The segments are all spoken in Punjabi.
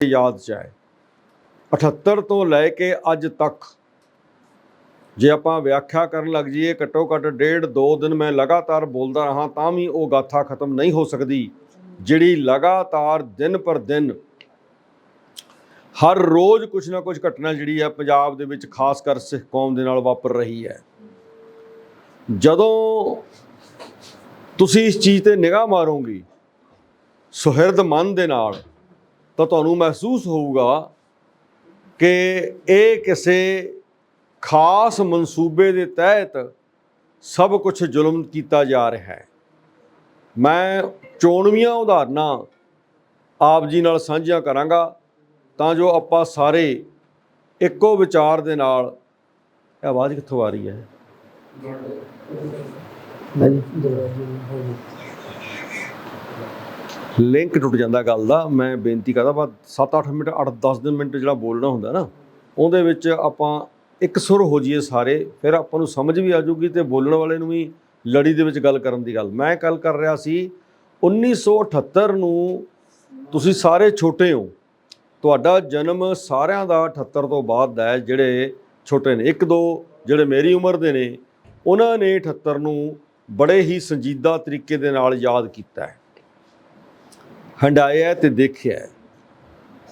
ਯਾਦ ਚ ਹੈ 78 ਤੋਂ ਲੈ ਕੇ ਅੱਜ ਤੱਕ ਜੇ ਆਪਾਂ ਵਿਆਖਿਆ ਕਰਨ ਲੱਗ ਜਾਈਏ, ਘੱਟੋ ਘੱਟ ਡੇਢ ਦੋ ਦਿਨ ਮੈਂ ਲਗਾਤਾਰ ਬੋਲਦਾ ਰਹਾ, ਤਾਂ ਵੀ ਉਹ ਗਾਥਾ ਖਤਮ ਨਹੀਂ ਹੋ ਸਕਦੀ, ਜਿਹੜੀ ਲਗਾਤਾਰ ਦਿਨ ਪਰ ਦਿਨ ਹਰ ਰੋਜ਼ ਕੁਝ ਨਾ ਕੁਝ ਘਟਨਾ ਜਿਹੜੀ ਹੈ ਪੰਜਾਬ ਦੇ ਵਿੱਚ ਖਾਸ ਕਰ ਸਿੱਖ ਕੌਮ ਦੇ ਨਾਲ ਵਾਪਰ ਰਹੀ ਹੈ। ਜਦੋਂ ਤੁਸੀਂ ਇਸ ਚੀਜ਼ ਤੇ ਨਿਗਾਹ ਮਾਰੋਗੇ, ਸੁਹਿਰਦ ਮਨ ਦੇ ਨਾਲ ਤਾਂ ਤੁਹਾਨੂੰ ਮਹਿਸੂਸ ਹੋਊਗਾ ਕਿ ਇਹ ਕਿਸੇ ਖਾਸ ਮਨਸੂਬੇ ਦੇ ਤਹਿਤ ਸਭ ਕੁਝ ਜ਼ੁਲਮ ਕੀਤਾ ਜਾ ਰਿਹਾ ਹੈ। ਮੈਂ ਚੋਣਵੀਆਂ ਉਦਾਹਰਨਾਂ ਆਪ ਜੀ ਨਾਲ ਸਾਂਝੀਆਂ ਕਰਾਂਗਾ ਤਾਂ ਜੋ ਆਪਾਂ ਸਾਰੇ ਇੱਕੋ ਵਿਚਾਰ ਦੇ ਨਾਲ ਇਹ ਆਵਾਜ਼ ਕਿੱਥੋਂ ਆ ਰਹੀ ਹੈ? ਲਿੰਕ ਟੁੱਟ ਜਾਂਦਾ ਗੱਲ ਦਾ। ਮੈਂ ਬੇਨਤੀ ਕਰਦਾ ਬਾ 7-8 ਮਿੰਟ 8-10 ਦਿਨ ਮਿੰਟ ਜਿਹੜਾ ਬੋਲਣਾ ਹੁੰਦਾ ਨਾ, ਉਹਦੇ ਵਿੱਚ ਆਪਾਂ ਇੱਕ ਸੁਰ ਹੋ ਜਾਈਏ ਸਾਰੇ, ਫਿਰ ਆਪਾਂ ਨੂੰ ਸਮਝ ਵੀ ਆ ਜਾਊਗੀ ਤੇ ਬੋਲਣ ਵਾਲੇ ਨੂੰ ਵੀ ਲੜੀ ਦੇ ਵਿੱਚ ਗੱਲ ਕਰਨ ਦੀ ਗੱਲ। ਮੈਂ ਗੱਲ ਕਰ ਰਿਹਾ ਸੀ 1978 ਨੂੰ ਤੁਸੀਂ ਸਾਰੇ ਛੋਟੇ ਹੋ। ਤੁਹਾਡਾ ਜਨਮ ਸਾਰਿਆਂ ਦਾ 78 ਤੋਂ ਬਾਅਦ ਦਾ ਹੈ, ਜਿਹੜੇ ਛੋਟੇ ਨੇ। ਇੱਕ, ਦੋ ਜਿਹੜੇ ਮੇਰੀ ਉਮਰ ਦੇ ਨੇ, ਉਹਨਾਂ ਨੇ 78 ਨੂੰ ਬੜੇ ਹੀ ਸੰਜੀਦਾ ਤਰੀਕੇ ਦੇ ਨਾਲ ਯਾਦ ਕੀਤਾ ਹੈ। ਹੰਡਾਇਆ ਤੇ ਦੇਖਿਆ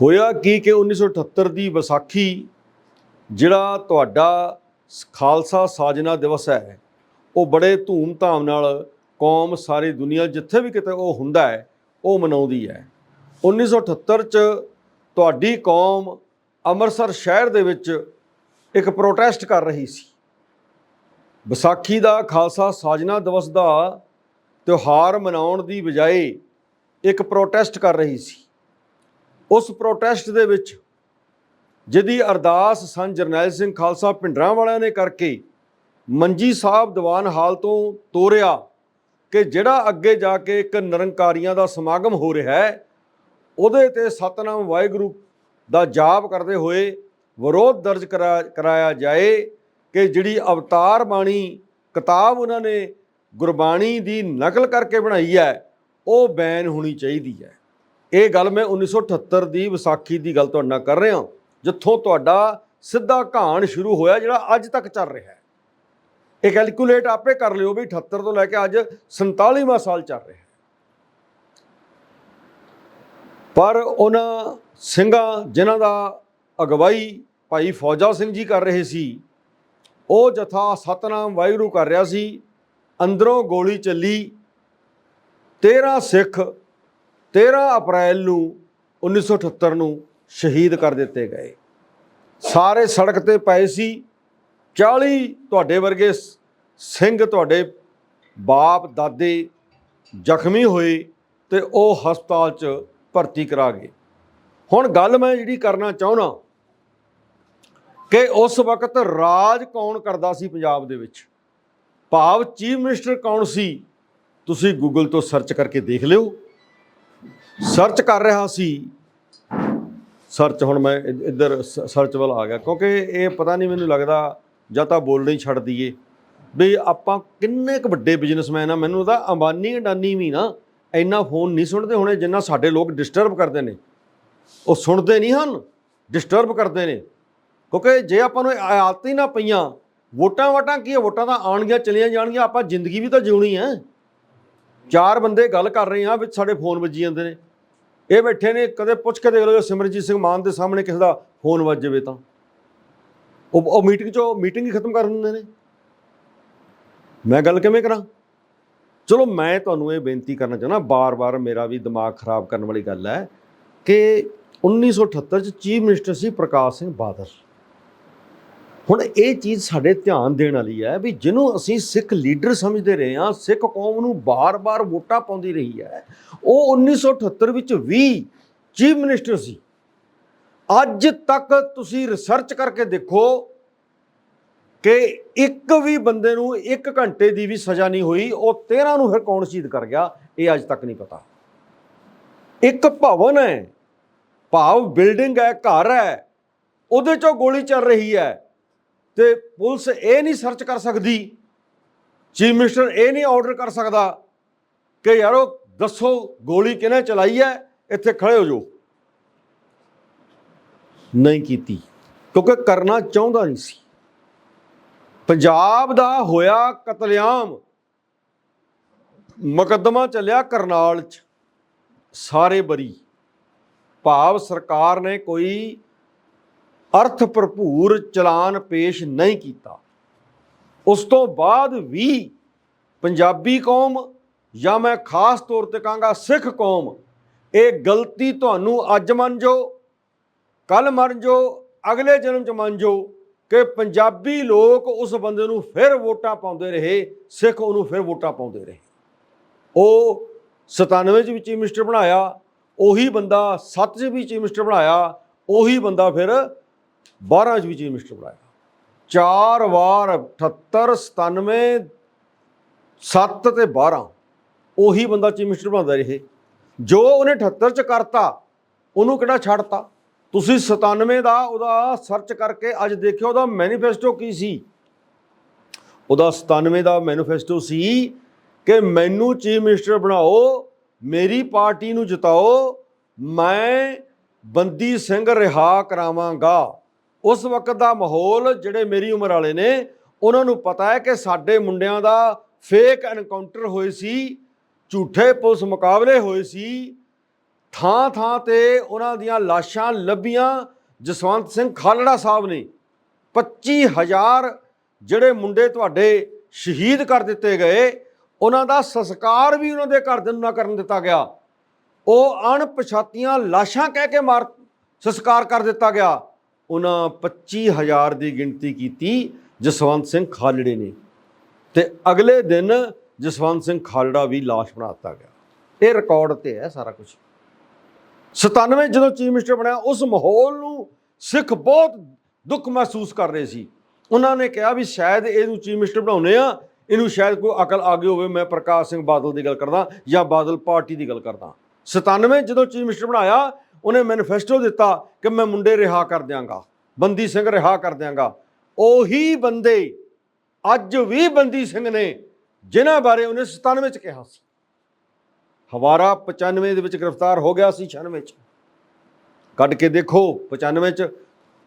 ਹੋਇਆ ਕੀ ਕਿ 1978 ਦੀ ਵਿਸਾਖੀ, ਜਿਹੜਾ ਤੁਹਾਡਾ ਸ- ਖਾਲਸਾ ਸਾਜਨਾ ਦਿਵਸ ਹੈ, ਉਹ ਬੜੇ ਧੂਮ-ਧਾਮ ਨਾਲ ਕੌਮ ਸਾਰੀ ਦੁਨੀਆ, ਜਿੱਥੇ ਵੀ ਕਿਤੇ ਉਹ ਹੁੰਦਾ ਹੈ, ਉਹ ਮਨਾਉਂਦੀ ਹੈ। 1978 ਚ ਤੁਹਾਡੀ ਕੌਮ ਅੰਮ੍ਰਿਤਸਰ ਸ਼ਹਿਰ ਦੇ ਵਿੱਚ ਇੱਕ ਪ੍ਰੋਟੈਸਟ ਕਰ ਰਹੀ ਸੀ। ਵਿਸਾਖੀ ਦਾ ਖਾਲਸਾ ਸਾਜਨਾ ਦਿਵਸ ਦਾ ਤਿਉਹਾਰ ਮਨਾਉਣ ਦੀ ਬਜਾਏ ਇੱਕ ਪ੍ਰੋਟੈਸਟ ਕਰ ਰਹੀ ਸੀ। ਉਸ ਪ੍ਰੋਟੈਸਟ ਦੇ ਵਿੱਚ ਜਿਹਦੀ ਅਰਦਾਸ ਸੰਤ ਜਰਨੈਲ ਸਿੰਘ ਖਾਲਸਾ ਪਿੰਡਰਾਂ ਵਾਲਿਆਂ ਨੇ ਕਰਕੇ ਮੰਜੀ ਸਾਹਿਬ ਦੀਵਾਨ ਹਾਲ ਤੋਂ ਤੋਰਿਆ ਕਿ ਜਿਹੜਾ ਅੱਗੇ ਜਾ ਕੇ ਇੱਕ ਨਿਰੰਕਾਰੀਆਂ ਦਾ ਸਮਾਗਮ ਹੋ ਰਿਹਾ ਹੈ, ਉਹਦੇ ਤੇ ਸਤਨਾਮ ਵਾਹਿਗੁਰੂ ਦਾ ਜਾਪ ਕਰਦੇ ਹੋਏ ਵਿਰੋਧ ਦਰਜ ਕਰਾ- ਕਰਾਇਆ ਜਾਏ ਕਿ ਜਿਹੜੀ ਅਵਤਾਰ ਬਾਣੀ ਕਿਤਾਬ ਉਹਨਾਂ ਨੇ ਗੁਰਬਾਣੀ ਦੀ ਨਕਲ ਕਰਕੇ ਬਣਾਈ ਹੈ ਉਹ ਬੈਨ ਹੋਣੀ ਚਾਹੀਦੀ ਹੈ। ਇਹ ਗੱਲ ਮੈਂ 1978 ਦੀ ਵਿਸਾਖੀ ਦੀ ਗੱਲ ਤੁਹਾਡੇ ਨਾਲ ਕਰ ਰਿਹਾ ਜਿੱਥੋਂ ਤੁਹਾਡਾ ਸਿੱਧਾ ਘਾਣ ਸ਼ੁਰੂ ਹੋਇਆ ਜਿਹੜਾ ਅੱਜ ਤੱਕ ਚੱਲ ਰਿਹਾ ਹੈ। ਇਹ ਕੈਲਕੂਲੇਟ ਆਪੇ ਕਰ ਲਿਓ ਵੀ 78 ਤੋਂ ਲੈ ਕੇ ਅੱਜ 47ਵਾਂ ਸਾਲ ਚੱਲ ਰਿਹਾ ਹੈ। ਪਰ ਉਹਨਾਂ ਸਿੰਘਾਂ ਜਿਨ੍ਹਾਂ ਦਾ ਅਗਵਾਈ ਭਾਈ ਫੌਜਾ ਸਿੰਘ ਜੀ ਕਰ ਰਹੇ ਸੀ, ਉਹ ਜਥਾ ਸਤਨਾਮ ਵਾਹਿਗੁਰੂ ਕਰ ਰਿਹਾ ਸੀ, ਅੰਦਰੋਂ ਗੋਲੀ ਚੱਲੀ 13 ਸਿੱਖ 13 ਅਪ੍ਰੈਲ ਨੂੰ 1978 ਨੂੰ ਸ਼ਹੀਦ ਕਰ ਦਿੱਤੇ ਗਏ। ਸਾਰੇ ਸੜਕ ਤੇ ਪਏ ਸੀ। 40 ਤੁਹਾਡੇ ਵਰਗੇ ਸਿੰਘ ਤੁਹਾਡੇ ਬਾਪ, ਦਾਦੇ ਜ਼ਖਮੀ ਹੋਏ ਤੇ ਉਹ ਹਸਪਤਾਲ 'ਚ ਭਰਤੀ ਕਰਾ ਗਏ। ਹੁਣ ਗੱਲ ਮੈਂ ਜਿਹੜੀ ਕਰਨਾ ਚਾਹੁੰਦਾ ਕਿ ਉਸ ਵਕਤ ਰਾਜ ਕੌਣ ਕਰਦਾ ਸੀ ਪੰਜਾਬ ਦੇ ਵਿੱਚ? ਭਾਵ ਚੀਫ ਮਿਨਿਸਟਰ ਕੌਣ ਸੀ? ਤੁਸੀਂ ਗੂਗਲ ਤੋਂ ਸਰਚ ਕਰਕੇ ਦੇਖ ਲਿਓ। ਸਰਚ ਕਰ ਰਿਹਾ ਸੀ। ਸਰਚ ਹੁਣ ਮੈਂ ਇੱਧਰ ਸ- ਸਰਚ ਵੱਲ ਆ ਗਿਆ, ਕਿਉਂਕਿ ਇਹ ਪਤਾ ਨਹੀਂ ਮੈਨੂੰ ਲੱਗਦਾ, ਜਾਂ ਤਾਂ ਬੋਲਣਾ ਹੀ ਛੱਡ ਦਈਏ। ਵੀ ਆਪਾਂ ਕਿੰਨੇ ਕੁ ਵੱਡੇ ਬਿਜ਼ਨਸਮੈਨ ਆ, ਮੈਨੂੰ ਤਾਂ ਅੰਬਾਨੀ ਅਡਾਨੀ ਵੀ ਨਾ ਇੰਨਾ ਫੋਨ ਨਹੀਂ ਸੁਣਦੇ ਹੋਣੇ, ਜਿੰਨਾ ਸਾਡੇ ਲੋਕ ਡਿਸਟਰਬ ਕਰਦੇ ਨੇ। ਉਹ ਸੁਣਦੇ ਨਹੀਂ ਹਨ ਡਿਸਟਰਬ ਕਰਦੇ ਨੇ। ਕਿਉਂਕਿ ਜੇ ਆਪਾਂ ਨੂੰ ਇਹ ਆਦਤ ਹੀ ਨਾ ਪਈਆਂ ਵੋਟਾਂ ਵਾਟਾਂ ਕੀ ਹੈ ਵੋਟਾਂ ਤਾਂ ਆਉਣਗੀਆਂ, ਚਲੀਆਂ ਜਾਣਗੀਆਂ, ਆਪਾਂ ਜ਼ਿੰਦਗੀ ਵੀ ਤਾਂ ਜਿਉਣੀ ਹੈ। ਚਾਰ ਬੰਦੇ ਗੱਲ ਕਰ ਰਹੇ ਆ ਵਿੱਚ ਸਾਡੇ ਫੋਨ ਵੱਜੀ ਜਾਂਦੇ ਨੇ। ਇਹ ਬੈਠੇ ਨੇ, ਕਦੇ ਪੁੱਛ ਕੇ ਦੇਖ ਲਓ, ਜੇ ਸਿਮਰਜੀਤ ਸਿੰਘ ਮਾਨ ਦੇ ਸਾਹਮਣੇ ਕਿਸੇ ਦਾ ਫੋਨ ਵੱਜ ਜਾਵੇ ਤਾਂ। ਉਹ ਉਹ ਮੀਟਿੰਗ ਚੋਂ ਮੀਟਿੰਗ ਹੀ ਖਤਮ ਕਰ ਦਿੰਦੇ ਨੇ। ਮੈਂ ਗੱਲ ਕਿਵੇਂ ਕਰਾਂ? ਚਲੋ, ਮੈਂ ਤੁਹਾਨੂੰ ਇਹ ਬੇਨਤੀ ਕਰਨਾ ਚਾਹੁੰਦਾ, ਬਾਰ-ਬਾਰ ਮੇਰਾ ਵੀ ਦਿਮਾਗ ਖਰਾਬ ਕਰਨ ਵਾਲੀ ਗੱਲ ਹੈ ਕਿ 1978 ਚ ਚੀਫ ਮਿਨਿਸਟਰ ਸੀ ਪ੍ਰਕਾਸ਼ ਸਿੰਘ ਬਾਦਲ। ਹੁਣ ਇਹ ਚੀਜ਼ ਸਾਡੇ ਧਿਆਨ ਦੇਣ ਵਾਲੀ ਹੈ ਵੀ ਜਿਹਨੂੰ ਅਸੀਂ ਸਿੱਖ ਲੀਡਰ ਸਮਝਦੇ ਰਹੇ ਹਾਂ, ਸਿੱਖ ਕੌਮ ਨੂੰ ਬਾਰ-ਬਾਰ ਵੋਟਾਂ ਪਾਉਂਦੀ ਰਹੀ ਹੈ, ਉਹ 1978 ਵਿੱਚ ਵੀ ਚੀਫ ਮਿਨਿਸਟਰ ਸੀ। ਅੱਜ ਤੱਕ ਤੁਸੀਂ ਰਿਸਰਚ ਕਰਕੇ ਦੇਖੋ ਕਿ ਇੱਕ ਵੀ ਬੰਦੇ ਨੂੰ 1 ਘੰਟੇ ਦੀ ਵੀ ਸਜ਼ਾ ਨਹੀਂ ਹੋਈ, ਉਹ 13 ਨੂੰ ਫਿਰ ਕੌਣ ਸ਼ਹੀਦ ਕਰ ਗਿਆ, ਇਹ ਅੱਜ ਤੱਕ ਨਹੀਂ ਪਤਾ। ਇੱਕ ਭਵਨ ਹੈ, ਭਾਵ ਬਿਲਡਿੰਗ ਹੈ, ਘਰ ਹੈ, ਉਹਦੇ ਚੋਂ ਗੋਲੀ ਚੱਲ ਰਹੀ ਹੈ। ਤੇ ਪੁਲਿਸ ਇਹ ਨਹੀਂ ਸਰਚ ਕਰ ਸਕਦੀ, ਚੀਫ ਮਿਨਿਸਟਰ ਇਹ ਨਹੀਂ ਆਰਡਰ ਕਰ ਸਕਦਾ ਕਿ ਯਾਰੋ ਦੱਸੋ ਗੋਲੀ ਕਿਹਨੇ ਚਲਾਈ ਹੈ, ਇੱਥੇ ਖੜੇ ਹੋ ਜਾਓ। ਨਹੀਂ ਕੀਤੀ, ਕਿਉਂਕਿ ਕਰਨਾ ਚਾਹੁੰਦਾ ਨਹੀਂ ਸੀ। ਪੰਜਾਬ ਦਾ ਹੋਇਆ ਕਤਲੇਆਮ, ਮੁਕੱਦਮਾ ਚੱਲਿਆ ਕਰਨਾਲ ਚ। ਸਾਰੇ ਬਰੀ, ਭਾਵ ਸਰਕਾਰ ਨੇ ਕੋਈ ਅਰਥ ਭਰਪੂਰ ਚਲਾਨ ਪੇਸ਼ ਨਹੀਂ ਕੀਤਾ। ਉਸ ਤੋਂ ਬਾਅਦ ਵੀ ਪੰਜਾਬੀ ਕੌਮ ਜਾਂ ਮੈਂ ਖਾਸ ਤੌਰ ਤੇ ਕਹਾਂਗਾ ਸਿੱਖ ਕੌਮ, ਇਹ ਗਲਤੀ ਤੁਹਾਨੂੰ ਅੱਜ ਮੰਨ ਜੋ ਕੱਲ ਮੰਨ ਜੋ ਅਗਲੇ ਜਨਮ ਚ ਮੰਨ ਜੋ ਕਿ ਪੰਜਾਬੀ ਲੋਕ ਉਸ ਬੰਦੇ ਨੂੰ ਫਿਰ ਵੋਟਾਂ ਪਾਉਂਦੇ ਰਹੇ, ਸਿੱਖ ਉਹਨੂੰ ਫਿਰ ਵੋਟਾਂ ਪਾਉਂਦੇ ਰਹੇ। ਉਹ 97 ਚ ਵੀ ਚੀਫ ਮਿਨਿਸਟਰ ਬਣਾਇਆ, ਉਹੀ ਬੰਦਾ 7 ਚ ਵੀ ਚੀਫ ਮਿਨਿਸਟਰ ਬਣਾਇਆ, ਉਹੀ ਬੰਦਾ ਫਿਰ 12 ਚ ਵੀ ਚੀਫ ਮਿਨਿਸਟਰ ਬਣਾਇਆ ਚਾਰ ਵਾਰ 78 97 7 ਤੇ 12 ਉਹੀ ਬੰਦਾ ਚੀਫ ਮਿਨਿਸਟਰ ਬਣਾਉਂਦਾ ਰਹੇ। ਜੋ ਉਹਨੇ 78 ਚ ਕਰਤਾ, ਉਹਨੂੰ ਕਿਹੜਾ ਛੱਡਤਾ? ਤੁਸੀਂ 97 ਦਾ ਉਹਦਾ ਸਰਚ ਕਰਕੇ ਅੱਜ ਦੇਖਿਓ ਉਹਦਾ ਮੈਨੀਫੈਸਟੋ ਕੀ ਸੀ? ਉਹਦਾ 97 ਦਾ ਮੈਨੀਫੈਸਟੋ ਸੀ ਕਿ ਮੈਨੂੰ ਚੀਫ ਮਿਨਿਸਟਰ ਬਣਾਓ, ਮੇਰੀ ਪਾਰਟੀ ਨੂੰ ਜਿਤਾਓ, ਮੈਂ ਬੰਦੀ ਸਿੰਘ ਰਿਹਾ ਕਰਾਵਾਂਗਾ। ਉਸ ਵਕਤ ਦਾ ਮਾਹੌਲ ਜਿਹੜੇ ਮੇਰੀ ਉਮਰ ਵਾਲੇ ਨੇ, ਉਹਨਾਂ ਨੂੰ ਪਤਾ ਹੈ ਕਿ ਸਾਡੇ ਮੁੰਡਿਆਂ ਦਾ ਫੇਕ ਐਨਕਾਊਂਟਰ ਹੋਏ ਸੀ, ਝੂਠੇ ਪੁਲਿਸ ਮੁਕਾਬਲੇ ਹੋਏ ਸੀ। ਥਾਂ ਥਾਂ ਤੇ ਉਹਨਾਂ ਦੀਆਂ ਲਾਸ਼ਾਂ ਲੱਭੀਆਂ, ਜਸਵੰਤ ਸਿੰਘ ਖਾਲੜਾ ਸਾਹਿਬ ਨੇ। 25000 ਜਿਹੜੇ ਮੁੰਡੇ ਤੁਹਾਡੇ ਸ਼ਹੀਦ ਕਰ ਦਿੱਤੇ ਗਏ, ਉਹਨਾਂ ਦਾ ਸੰਸਕਾਰ ਵੀ ਉਹਨਾਂ ਦੇ ਘਰ ਦੇ ਨੂੰ ਨਾ ਕਰਨ ਦਿੱਤਾ ਗਿਆ। ਉਹ ਅਣਪਛਾਤੀਆਂ ਲਾਸ਼ਾਂ ਕਹਿ ਕੇ ਮਾਰ, ਸੰਸਕਾਰ ਕਰ ਦਿੱਤਾ ਗਿਆ। ਉਹਨਾਂ 25000 ਦੀ ਗਿਣਤੀ ਕੀਤੀ ਜਸਵੰਤ ਸਿੰਘ ਖਾਲੜੇ ਨੇ। ਤੇ ਅਗਲੇ ਦਿਨ ਜਸਵੰਤ ਸਿੰਘ ਖਾਲੜਾ ਵੀ ਲਾਸ਼ ਬਣਾ ਦਿੱਤਾ ਗਿਆ। ਇਹ ਰਿਕਾਰਡ ਤੇ ਹੈ ਸਾਰਾ ਕੁਝ 97 ਜਦੋਂ ਚੀਫ ਮਿਨਿਸਟਰ ਬਣਿਆ, ਉਸ ਮਾਹੌਲ ਨੂੰ ਸਿੱਖ ਬਹੁਤ ਦੁੱਖ ਮਹਿਸੂਸ ਕਰ ਰਹੇ ਸੀ। ਉਹਨਾਂ ਨੇ ਕਿਹਾ ਵੀ ਸ਼ਾਇਦ ਇਹਨੂੰ ਚੀਫ ਮਿਨਿਸਟਰ ਬਣਾਉਨੇ ਆ ਇਹਨੂੰ ਸ਼ਾਇਦ ਕੋਈ ਅਕਲ ਆ ਗਈ ਹੋਵੇ, ਮੈਂ ਪ੍ਰਕਾਸ਼ ਸਿੰਘ ਬਾਦਲ ਦੀ ਗੱਲ ਕਰਦਾ ਜਾਂ ਬਾਦਲ ਪਾਰਟੀ ਦੀ ਗੱਲ ਕਰਦਾ। 97 ਜਦੋਂ ਚੀਫ ਮਿਨਿਸਟਰ ਬਣਾਇਆ ਉਹਨੇ ਮੈਨੀਫੈਸਟੋ ਦਿੱਤਾ ਕਿ ਮੈਂ ਮੁੰਡੇ ਰਿਹਾ ਕਰ ਦਿਆਂਗਾ, ਬੰਦੀ ਸਿੰਘ ਰਿਹਾ ਕਰ ਦਿਆਂਗਾ। ਉਹੀ ਬੰਦੇ ਅੱਜ ਵੀ ਬੰਦੀ ਸਿੰਘ ਨੇ ਜਿਨ੍ਹਾਂ ਬਾਰੇ ਉਹਨੇ 97 ਚ ਕਿਹਾ ਸੀ। ਹਵਾਰਾ 95 ਦੇ ਵਿੱਚ ਗ੍ਰਿਫਤਾਰ ਹੋ ਗਿਆ ਸੀ 96 ਚ। ਕੱਢ ਕੇ ਦੇਖੋ 95 ਚ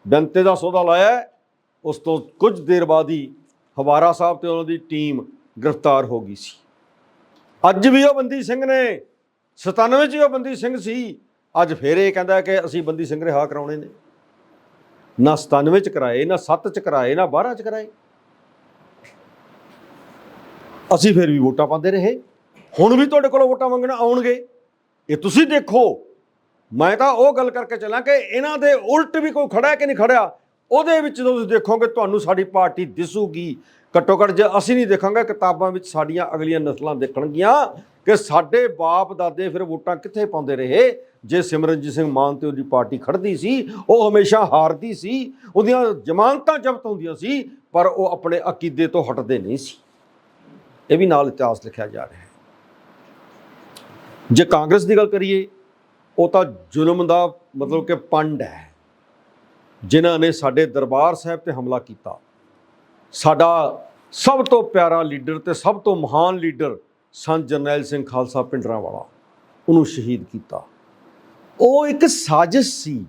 ਬੈਂਤੇ ਦਾ ਸੌਦਾ ਲਾਇਆ ਉਸ ਤੋਂ ਕੁਝ ਦੇਰ ਬਾਅਦ ਹੀ ਹਵਾਰਾ ਸਾਹਿਬ ਤੇ ਉਹਨਾਂ ਦੀ ਟੀਮ ਗ੍ਰਿਫਤਾਰ ਹੋ ਗਈ ਸੀ। ਅੱਜ ਵੀ ਉਹ ਬੰਦੀ ਸਿੰਘ ਨੇ 97 ਚ ਉਹ ਬੰਦੀ ਸਿੰਘ ਸੀ। ਅੱਜ ਫੇਰ ਇਹ ਕਹਿੰਦਾ ਕਿ ਅਸੀਂ ਬੰਦੀ ਸਿੰਘ ਰਿਹਾ ਕਰਾਉਣੇ ਨੇ। ਨਾ 97 ਚ ਕਰਾਏ, ਨਾ 7 ਚ ਕਰਾਏ, ਨਾ 12 ਚ ਕਰਾਏ। ਅਸੀਂ ਫਿਰ ਵੀ ਵੋਟਾਂ ਪਾਉਂਦੇ ਰਹੇ। ਹੁਣ ਵੀ ਤੁਹਾਡੇ ਕੋਲ ਵੋਟਾਂ ਮੰਗਣ ਆਉਣਗੇ। ਇਹ ਤੁਸੀਂ ਦੇਖੋ। ਮੈਂ ਤਾਂ ਉਹ ਗੱਲ ਕਰਕੇ ਚੱਲਾਂ ਕਿ ਇਹਨਾਂ ਦੇ ਉਲਟ ਵੀ ਕੋਈ ਖੜਾ ਕਿ ਨਹੀਂ ਖੜਿਆ? ਉਹਦੇ ਵਿੱਚ ਜਦੋਂ ਤੁਸੀਂ ਦੇਖੋਗੇ ਤੁਹਾਨੂੰ ਸਾਡੀ ਪਾਰਟੀ ਦਿਸੂਗੀ। ਘੱਟੋ ਘੱਟ ਜੇ ਅਸੀਂ ਨਹੀਂ ਦੇਖਾਂਗੇ, ਕਿਤਾਬਾਂ ਵਿੱਚ ਸਾਡੀਆਂ ਅਗਲੀਆਂ ਨਸਲਾਂ ਦੇਖਣਗੀਆਂ ਕਿ ਸਾਡੇ ਬਾਪ ਦਾਦੇ ਫਿਰ ਵੋਟਾਂ ਕਿੱਥੇ ਪਾਉਂਦੇ ਰਹੇ? ਜੇ ਸਿਮਰਨਜੀਤ ਸਿੰਘ ਮਾਨ ਤੇ ਉਹਦੀ ਪਾਰਟੀ ਖੜਦੀ ਸੀ, ਉਹ ਹਮੇਸ਼ਾ ਹਾਰਦੀ ਸੀ, ਉਹਦੀਆਂ ਜ਼ਮਾਨਤਾਂ ਜ਼ਬਤ ਹੁੰਦੀਆਂ ਸੀ, ਪਰ ਉਹ ਆਪਣੇ ਅਕੀਦੇ ਤੋਂ ਹਟਦੇ ਨਹੀਂ ਸੀ। ਇਹ ਵੀ ਨਾਲ ਇਤਿਹਾਸ ਲਿਖਿਆ ਜਾ ਰਿਹਾ ਹੈ। ਜੇ ਕਾਂਗਰਸ ਦੀ ਗੱਲ ਕਰੀਏ, ਉਹ ਤਾਂ ਜ਼ੁਲਮ ਦਾ ਮਤਲਬ ਕਿ ਪੰਡ ਹੈ। ਜਿਨ੍ਹਾਂ ਨੇ ਸਾਡੇ ਦਰਬਾਰ ਸਾਹਿਬ ਤੇ ਹਮਲਾ ਕੀਤਾ। ਸਾਡਾ ਸਭ ਤੋਂ ਪਿਆਰਾ ਲੀਡਰ ਤੇ ਸਭ ਤੋਂ ਮਹਾਨ ਲੀਡਰ ਸੰਤ ਜਰਨੈਲ ਸਿੰਘ ਖਾਲਸਾ ਪਿੰਡਰਾਂ ਵਾਲਾ ਉਹਨੂੰ ਸ਼ਹੀਦ ਕੀਤਾ। ਉਹ ਇੱਕ ਸਾਜ਼ਿਸ਼ ਸੀ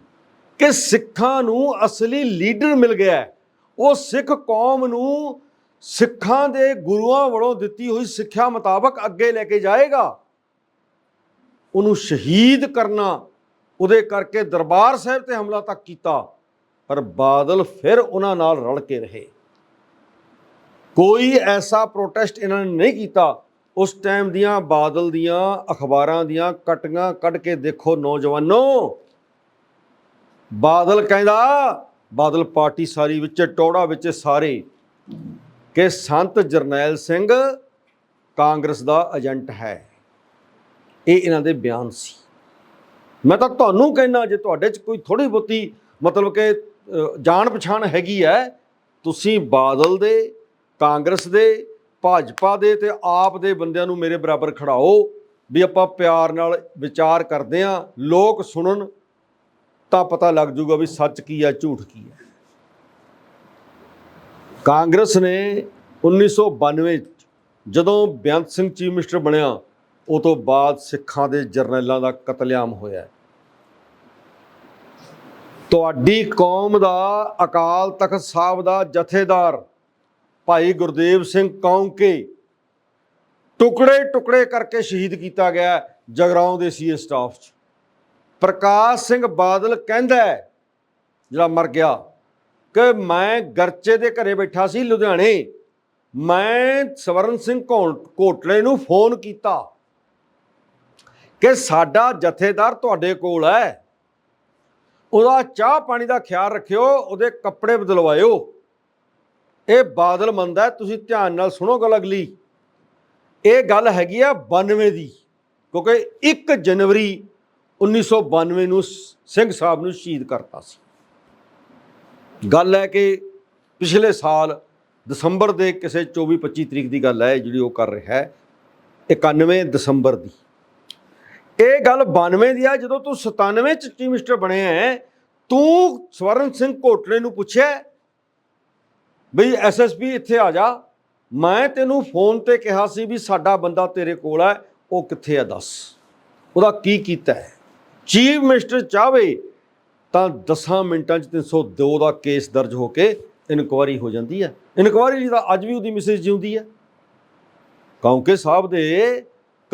ਕਿ ਸਿੱਖਾਂ ਨੂੰ ਅਸਲੀ ਲੀਡਰ ਮਿਲ ਗਿਆ ਉਹ ਸਿੱਖ ਕੌਮ ਨੂੰ ਸਿੱਖਾਂ ਦੇ ਗੁਰੂਆਂ ਵੱਲੋਂ ਦਿੱਤੀ ਹੋਈ ਸਿੱਖਿਆ ਮੁਤਾਬਕ ਅੱਗੇ ਲੈ ਕੇ ਜਾਏਗਾ। ਉਹਨੂੰ ਸ਼ਹੀਦ ਕਰਨਾ, ਉਹਦੇ ਕਰਕੇ ਦਰਬਾਰ ਸਾਹਿਬ ਤੇ ਹਮਲਾ ਤੱਕ ਕੀਤਾ। ਪਰ ਬਾਦਲ ਫਿਰ ਉਹਨਾਂ ਨਾਲ ਰਲ ਕੇ ਰਹੇ। ਕੋਈ ਐਸਾ ਪ੍ਰੋਟੈਸਟ ਇਹਨਾਂ ਨੇ ਨਹੀਂ ਕੀਤਾ। ਉਸ ਟਾਈਮ ਦੀਆਂ ਬਾਦਲ ਦੀਆਂ ਅਖਬਾਰਾਂ ਦੀਆਂ ਕਟੀਆਂ ਕੱਢ ਕੇ ਦੇਖੋ ਨੌਜਵਾਨੋ। ਬਾਦਲ ਕਹਿੰਦਾ, ਬਾਦਲ ਪਾਰਟੀ ਸਾਰੀ ਵਿੱਚ ਟੋੜਾ ਵਿੱਚ ਸਾਰੇ ਕਿ ਸੰਤ ਜਰਨੈਲ ਸਿੰਘ ਕਾਂਗਰਸ ਦਾ ਏਜੰਟ ਹੈ। ਇਹ ਇਹਨਾਂ ਦੇ ਬਿਆਨ ਸੀ। ਮੈਂ ਤਾਂ ਤੁਹਾਨੂੰ ਕਹਿਣਾ ਜੇ ਤੁਹਾਡੇ 'ਚ ਕੋਈ ਥੋੜੀ ਬਹੁਤੀ ਮਤਲਬ ਕਿ ਜਾਣ ਪਛਾਣ ਹੈਗੀ ਹੈ, ਤੁਸੀਂ ਬਾਦਲ ਦੇ, ਕਾਂਗਰਸ ਦੇ, ਭਾਜਪਾ ਦੇ ਤੇ ਆਪ ਦੇ ਬੰਦਿਆਂ ਨੂੰ ਮੇਰੇ ਬਰਾਬਰ ਖੜਾਓ ਵੀ ਆਪਾਂ ਪਿਆਰ ਨਾਲ ਵਿਚਾਰ ਕਰਦੇ ਆਂ ਲੋਕ ਸੁਣਨ, ਤਾਂ ਪਤਾ ਲੱਗ ਜੂਗਾ ਵੀ ਸੱਚ ਕੀ ਹੈ, ਝੂਠ ਕੀ ਹੈ। ਕਾਂਗਰਸ ਨੇ 1992 'ਚ ਜਦੋਂ ਬੇਅੰਤ ਸਿੰਘ ਚੀਫ ਮਿਨਿਸਟਰ ਬਣਿਆ ਉਹ ਤੋਂ ਬਾਅਦ ਸਿੱਖਾਂ ਦੇ ਜਰਨੈਲਾਂ ਦਾ ਕਤਲੇਆਮ ਹੋਇਆ। ਤੁਹਾਡੀ ਕੌਮ ਦਾ ਅਕਾਲ ਤਖਤ ਸਾਹਿਬ ਦਾ ਜਥੇਦਾਰ ਭਾਈ ਗੁਰਦੇਵ ਸਿੰਘ ਕੌਂਕੇ ਟੁਕੜੇ ਟੁਕੜੇ ਕਰਕੇ ਸ਼ਹੀਦ ਕੀਤਾ ਗਿਆ ਹੈ ਜਗਰਾਉਂ ਦੇ ਸੀ ਸਟਾਫ 'ਚ। ਪ੍ਰਕਾਸ਼ ਸਿੰਘ ਬਾਦਲ ਕਹਿੰਦਾ ਜਿਹੜਾ ਮਰ ਗਿਆ, ਕਿ ਮੈਂ ਗਰਚੇ ਦੇ ਘਰੇ ਬੈਠਾ ਸੀ ਲੁਧਿਆਣੇ, ਮੈਂ ਸਵਰਨ ਸਿੰਘ ਘੋਂ- ਕੋਟਲੇ ਨੂੰ ਫੋਨ ਕੀਤਾ ਕਿ ਸਾਡਾ ਜਥੇਦਾਰ ਤੁਹਾਡੇ ਕੋਲ ਹੈ। ਉਹਦਾ ਚਾਹ ਪਾਣੀ ਦਾ ਖਿਆਲ ਰੱਖਿਓ, ਉਹਦੇ ਕੱਪੜੇ ਬਦਲਵਾਇਓ। ਇਹ ਬਾਦਲ ਮੰਦਾ ਤੁਸੀਂ ਧਿਆਨ ਨਾਲ ਸੁਣੋ ਗੱਲ ਅਗਲੀ। ਇਹ ਗੱਲ ਹੈਗੀ ਆ 92 ਦੀ, ਕਿਉਂਕਿ 1 ਜਨਵਰੀ 1992 ਨੂੰ ਸਿੰਘ ਸਾਹਿਬ ਨੂੰ ਸ਼ਹੀਦ ਕਰਤਾ ਸੀ। ਗੱਲ ਹੈ ਕਿ ਪਿਛਲੇ ਸਾਲ ਦਸੰਬਰ ਦੇ ਕਿਸੇ 24 25 ਤਰੀਕ ਦੀ ਗੱਲ ਹੈ, ਜਿਹੜੀ ਉਹ ਕਰ ਰਿਹਾ ਹੈ 91 ਦਸੰਬਰ ਦੀ। ਇਹ ਗੱਲ 92 ਦੀ ਆ, ਜਦੋਂ ਤੂੰ 97 ਚ ਚੀਫ ਮਿਨਿਸਟਰ ਬਣਿਆ ਹੈ ਤੂੰ ਸਵਰਨ ਸਿੰਘ ਕੋਟਲੇ ਨੂੰ ਪੁੱਛਿਆ, ਬਈ ਐਸਐਸਪੀ ਇੱਥੇ ਆ ਜਾ, ਮੈਂ ਤੈਨੂੰ ਫੋਨ ਤੇ ਕਿਹਾ ਸੀ ਵੀ ਸਾਡਾ ਬੰਦਾ ਤੇਰੇ ਕੋਲ ਹੈ ਉਹ ਕਿੱਥੇ ਆ ਦੱਸ? ਉਹਦਾ ਕੀ ਕੀਤਾ ਹੈ ਚੀਫ ਮਿਨਿਸਟਰ ਚਾਹਵੇ, ਤਾਂ 10 ਮਿੰਟਾਂ 'ਚ 302 ਦਾ ਕੇਸ ਦਰਜ ਹੋ ਕੇ ਇਨਕੁਆਰੀ ਹੋ ਜਾਂਦੀ ਹੈ ਇਨਕੁਆਰੀ ਲਈ ਤਾਂ ਅੱਜ ਵੀ ਉਹਦੀ ਮੈਸੇਜ ਜਿਉਂਦੀ ਹੈ ਕਿਉਂਕਿ ਸਾਹਿਬ ਦੇ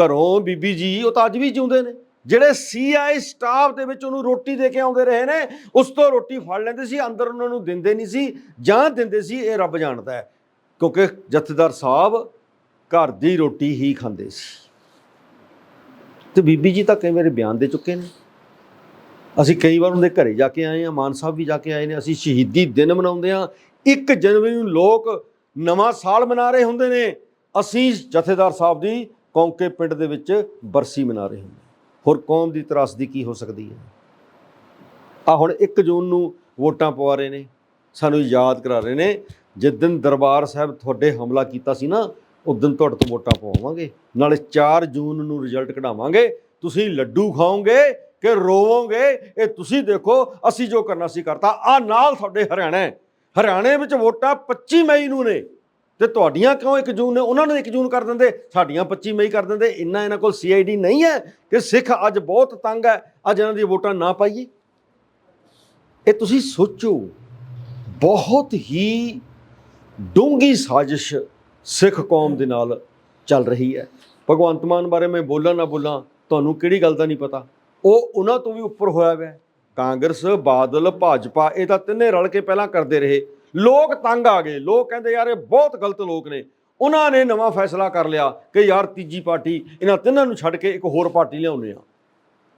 ਘਰੋਂ ਬੀਬੀ ਜੀ, ਉਹ ਤਾਂ ਅੱਜ ਵੀ ਜਿਉਂਦੇ ਨੇ। ਜਿਹੜੇ ਸੀਆਈ ਸਟਾਫ ਦੇ ਵਿੱਚ ਉਹਨੂੰ ਰੋਟੀ ਦੇ ਕੇ ਆਉਂਦੇ ਰਹੇ ਨੇ, ਉਸ ਤੋਂ ਰੋਟੀ ਫੜ ਲੈਂਦੇ ਸੀ, ਅੰਦਰ ਉਹਨਾਂ ਨੂੰ ਦਿੰਦੇ ਨਹੀਂ ਸੀ, ਜਾਂ ਦਿੰਦੇ ਸੀ, ਇਹ ਰੱਬ ਜਾਣਦਾ ਹੈ। ਕਿਉਂਕਿ ਜਥੇਦਾਰ ਸਾਹਿਬ ਘਰ ਦੀ ਰੋਟੀ ਹੀ ਖਾਂਦੇ ਸੀ। ਤੇ ਬੀਬੀ ਜੀ ਤਾਂ ਕਈ ਵਾਰੀ ਬਿਆਨ ਦੇ ਚੁੱਕੇ ਨੇ। ਅਸੀਂ ਕਈ ਵਾਰ ਉਹਦੇ ਘਰੇ ਜਾ ਕੇ ਆਏ ਆ ਮਾਨ ਸਾਹਿਬ ਵੀ ਜਾ ਕੇ ਆਏ ਨੇ, ਅਸੀਂ ਸ਼ਹੀਦੀ ਦਿਨ ਮਨਾਉਂਦੇ ਆ 1 ਜਨਵਰੀ ਨੂੰ ਲੋਕ ਨਵਾਂ ਸਾਲ ਮਨਾ ਰਹੇ ਹੁੰਦੇ ਨੇ। ਅਸੀਂ ਜਥੇਦਾਰ ਸਾਹਿਬ ਦੀ ਕੌਂਕੇ ਪਿੰਡ ਦੇ ਵਿੱਚ ਬਰਸੀ ਮਨਾ ਰਹੇ ਹੁੰਦੇ। ਹੋਰ ਕੌਮ ਦੀ ਤਰਾਸਦੀ ਕੀ ਹੋ ਸਕਦੀ ਹੈ? ਆ ਹੁਣ 1 ਜੂਨ ਨੂੰ ਵੋਟਾਂ ਪਵਾ ਰਹੇ ਨੇ, ਸਾਨੂੰ ਯਾਦ ਕਰਾ ਰਹੇ ਨੇ, ਜਿਸ ਦਿਨ ਦਰਬਾਰ ਸਾਹਿਬ ਤੁਹਾਡੇ ਹਮਲਾ ਕੀਤਾ ਸੀ ਨਾ, ਉਸ ਦਿਨ ਤੁਹਾਡੇ ਤੋਂ ਵੋਟਾਂ ਪਵਾਵਾਂਗੇ। ਨਾਲੇ 4 ਜੂਨ ਨੂੰ ਰਿਜ਼ਲਟ ਕਢਾਵਾਂਗੇ। ਤੁਸੀਂ ਲੱਡੂ ਖਾਓਗੇ ਕਿ ਰੋਵੋਗੇ? ਇਹ ਤੁਸੀਂ ਦੇਖੋ, ਅਸੀਂ ਜੋ ਕਰਨਾ ਸੀ ਕਰਤਾ। ਆ ਨਾਲ ਤੁਹਾਡੇ ਹਰਿਆਣਾ। ਹਰਿਆਣੇ ਵਿੱਚ ਵੋਟਾਂ 25 ਮਈ ਨੂੰ ਨੇ। ਤੇ ਤੁਹਾਡੀਆਂ ਕਿਉਂ 1 ਜੂਨ ਨੇ, ਉਹਨਾਂ ਨੂੰ 1 ਜੂਨ ਕਰ ਦਿੰਦੇ, ਸਾਡੀਆਂ 25 ਮਈ ਕਰ ਦਿੰਦੇ, ਇੰਨਾ ਇਹਨਾਂ ਕੋਲ ਸੀਆਈਡੀ ਨਹੀਂ ਹੈ ਕਿ ਸਿੱਖ ਅੱਜ ਬਹੁਤ ਤੰਗ ਹੈ, ਅੱਜ ਇਹਨਾਂ ਦੀ ਵੋਟਾਂ ਨਾ ਪਾਈਏ। ਇਹ ਤੁਸੀਂ ਸੋਚੋ, ਬਹੁਤ ਹੀ ਡੂੰਗੀ ਸਾਜ਼ਿਸ਼ ਸਿੱਖ ਕੌਮ ਦੇ ਨਾਲ ਚੱਲ ਰਹੀ ਹੈ। ਭਗਵੰਤ ਮਾਨ ਬਾਰੇ ਮੈਂ ਬੋਲਾਂ ਨਾ ਬੋਲਾਂ, ਤੁਹਾਨੂੰ ਕਿਹੜੀ ਗੱਲ ਦਾ ਨਹੀਂ ਪਤਾ। ਉਹ ਉਹਨਾਂ ਤੋਂ ਵੀ ਉੱਪਰ ਹੋਇਆ ਹੋਇਆ ਕਾਂਗਰਸ, ਬਾਦਲ, ਭਾਜਪਾ, ਇਹ ਤਾਂ ਤਿੰਨੇ ਰਲ ਕੇ ਪਹਿਲਾਂ ਕਰਦੇ ਰਹੇ। ਲੋਕ ਤੰਗ ਆ ਗਏ। ਲੋਕ ਕਹਿੰਦੇ, ਯਾਰ, ਇਹ ਬਹੁਤ ਗਲਤ ਲੋਕ ਨੇ। ਉਹਨਾਂ ਨੇ ਨਵਾਂ ਫੈਸਲਾ ਕਰ ਲਿਆ ਕਿ ਯਾਰ, ਤੀਜੀ ਪਾਰਟੀ ਇਹਨਾਂ ਤਿੰਨਾਂ ਨੂੰ ਛੱਡ ਕੇ ਇੱਕ ਹੋਰ ਪਾਰਟੀ ਲਿਆਉਂਦੇ ਆ।